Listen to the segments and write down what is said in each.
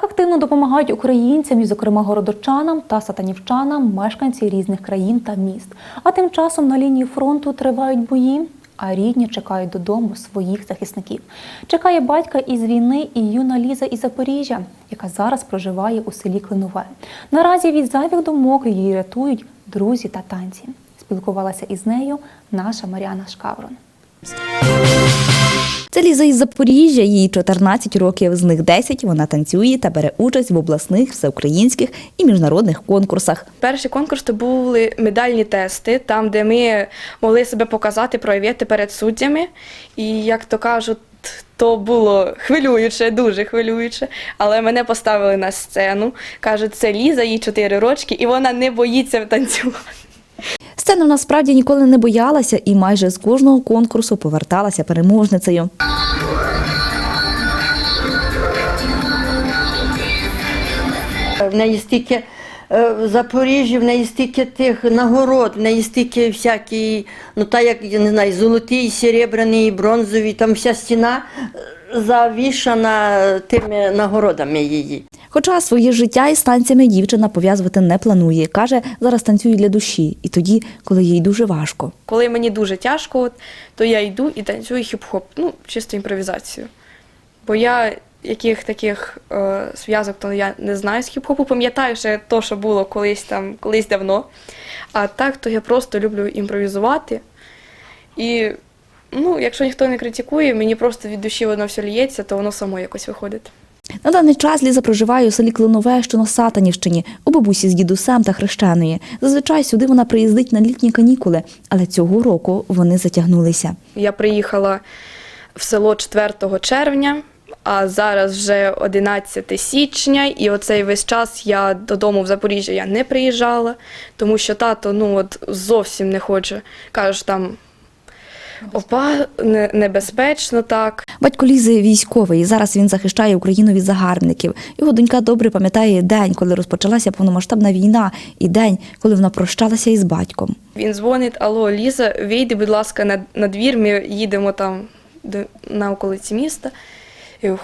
Так активно допомагають українцям, і, зокрема городочанам та сатанівчанам, мешканці різних країн та міст. А тим часом на лінії фронту тривають бої. А рідні чекають додому своїх захисників. Чекає батька із війни і юна Ліза із Запоріжжя, яка зараз проживає у селі Клинове. Наразі від зайвих думок її рятують друзі та танці. Спілкувалася із нею наша Маріана Шкаврон. Це Ліза із Запоріжжя, їй 14 років, з них 10 вона танцює та бере участь в обласних, всеукраїнських і міжнародних конкурсах. Перший конкурс то були медальні тести, там, де ми могли себе показати, проявити перед суддями. І як то кажуть, то було хвилююче, дуже хвилююче. Але мене поставили на сцену. Кажуть, це Ліза, їй 4 рочки, і вона не боїться танцювати. Сцену насправді ніколи не боялася і майже з кожного конкурсу поверталася переможницею. В неї стільки е, в Запоріжжі, в неї стільки тих нагород, в неї стільки всякі, ну та як я не знаю, золоті, серебряні, бронзові, там вся стіна е, завішана тими нагородами її. Хоча своє життя із танцями дівчина пов'язувати не планує. Каже, зараз танцює для душі, і тоді, коли їй дуже важко. Коли мені дуже тяжко, то я йду і танцюю хіп-хоп, ну, чисто імпровізацію. Бо я яких таких е, зв'язок то я не знаю з хіп-хопу, пам'ятаю ще то, що було колись там, колись давно. А так, то я просто люблю імпровізувати. І ну, якщо ніхто не критикує, мені просто від душі воно все лється, то воно само якось виходить. На даний час Ліза проживає у селі Клинове, що на Сатанівщині, у бабусі з дідусем та хрещеною. Зазвичай сюди вона приїздить на літні канікули, але цього року вони затягнулися. Я приїхала в село 4 червня, а зараз вже 11 січня, і оцей весь час я додому в Запоріжжя я не приїжджала, тому що тато ну от зовсім не хоче. Каже, там опа, не- небезпечно так. Батько Лізи військовий. Зараз він захищає Україну від загарбників. Його донька добре пам'ятає день, коли розпочалася повномасштабна війна, і день, коли вона прощалася із батьком. Він дзвонить: Алло, Ліза, вийди, будь ласка, на, на двір. Ми їдемо там до, на околиці міста.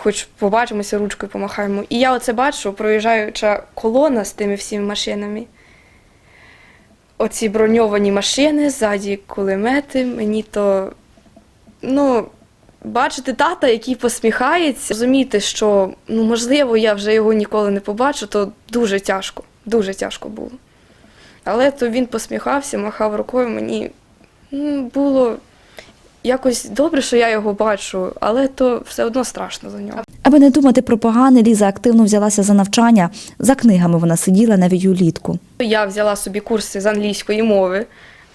Хоч побачимося ручкою, помахаємо. І я оце бачу, проїжджаюча колона з тими всіми машинами. Оці броньовані машини, ззаді кулемети. Мені то, ну, бачити тата, який посміхається, розуміти, що ну, можливо, я вже його ніколи не побачу, то дуже тяжко, дуже тяжко було. Але то він посміхався, махав рукою. Мені ну, було якось добре, що я його бачу, але то все одно страшно за нього. Аби не думати про погане, Ліза активно взялася за навчання. За книгами вона сиділа навіть улітку. Я взяла собі курси з англійської мови,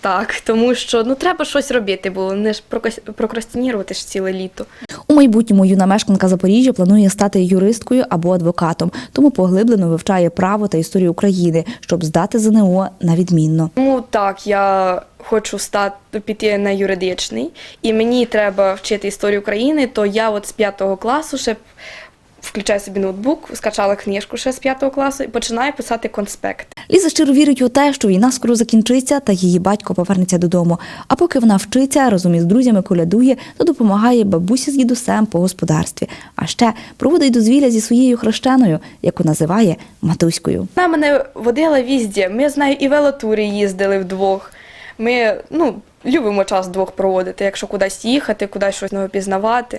так, тому що ну треба щось робити було, не ж прокрастинувати ж ціле літо. У майбутньому юна мешканка Запоріжжя планує стати юристкою або адвокатом, тому поглиблено вивчає право та історію України, щоб здати ЗНО на відмінно. Тому так, я хочу стати піти на юридичний, і мені треба вчити історію України, то я от з п'ятого класу ще включаю собі ноутбук, скачала книжку ще з п'ятого класу і починаю писати конспект. Ліза щиро вірить у те, що війна скоро закінчиться, та її батько повернеться додому. А поки вона вчиться, разом із друзями колядує та допомагає бабусі з дідусем по господарстві. А ще проводить дозвілля зі своєю хрещеною, яку називає матуською. Вона мене водила візді. Ми з нею і велотури їздили вдвох. Ми ну, любимо час двох проводити, якщо кудись їхати, кудись щось нове пізнавати.